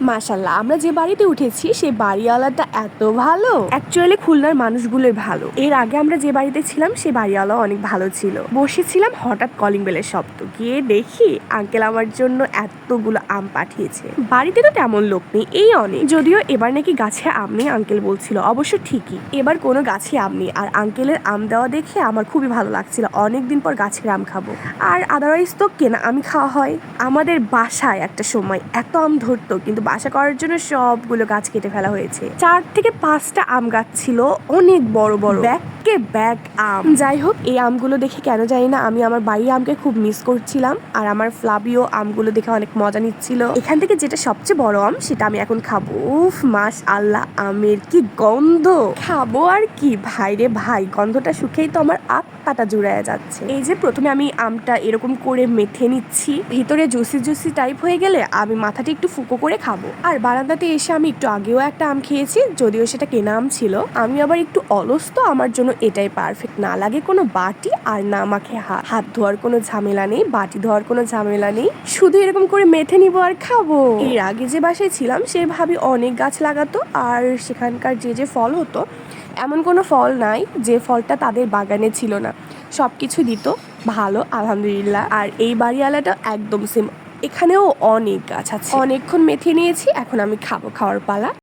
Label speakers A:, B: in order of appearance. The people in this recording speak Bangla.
A: মাশাল্লাহ আমরা যে বাড়িতে উঠেছি, সেই বাড়িওয়ালাটা এত ভালো। অ্যাকচুয়ালি খুলনার মানুষগুলোই ভালো। এর আগে আমরা যে বাড়িতে ছিলাম, সেই বাড়িওয়ালা অনেক ভালো ছিল। বসেছিলাম হঠাৎ কলিং বেলের শব্দ। গিয়ে দেখি আঙ্কেল আমার জন্য এতগুলো আম পাঠিয়েছে। বাড়িতে তো তেমন লোক নেই, এই অনেক। যদিও এবার নাকি গাছে আম নেই আঙ্কেল বলছিল। অবশ্য ঠিকই। এবার কোনো গাছে আম নেই। আর আঙ্কেলের আম দেওয়া দেখে আমার খুবই ভালো লাগছিল। অনেকদিন পর গাছের আম খাব। আর আদারওয়াইজ তো কেনা আমি খাওয়া হয়। আমাদের বাসায় একটা সময় এত আম ধরতো, কিন্তু বাসা করার জন্য সবগুলো গাছ কেটে ফেলা হয়েছে। চার থেকে পাঁচটা আম গাছ ছিল, অনেক বড় বড়। ব্যাগকে ব্যাগ আম। যাই হোক এই আমগুলো দেখে কেন জানি না, আমি আমার বাড়ির আমকে খুব মিস করছিলাম, আর আমার ফ্লাবিও আমগুলো দেখে অনেক মজা নিচ্ছিল। এখান থেকে যেটা সবচেয়ে বড় আম, সেটা আমি এখন খাব। উফ মাস আল্লাহ আমের কি গন্ধ! খাব আর কি, ভাই রে ভাই, গন্ধটা শুকেই তো আমার আত্মাটা জুড়ায় যাচ্ছে। এই যে প্রথমে আমি আমটা এরকম করে মেথে নিচ্ছি, ভিতরে জুসি জুসি টাইপ হয়ে গেলে আমি মাথাটা একটু ফুকো করে খাব। আর বারান্দাতে এসে আমি একটু আগেও একটা আম খেয়েছি, যদিও সেটা কেনা আম ছিল। আমি আবার একটু অলস তো, আমার জন্য এটাই পারফেক্ট না লাগে কোনো বাটি আর না মাখে হাত হাত ধোয়ার কোনো ঝামেলা নেই, বাটি ধোয়ার কোনো ঝামেলা নেই। শুধু এরকম করে মেথে নিবো আর খাব। এর আগে যে বাসায় ছিলাম, সে ভাবি অনেক গাছ লাগাতো আর সেখানকার যে যে ফল হতো, এমন কোনো ফল নাই যে ফলটা তাদের বাগানে ছিল না। সব কিছু দিত, ভালো, আলহামদুলিল্লাহ। আর এই বাড়িওয়ালাটা একদম সেম এখানেও অনেক গাছ আছে। অনেকক্ষণ মেথে নিয়েছি, এখন আমি খাব খাওয়ার পালা।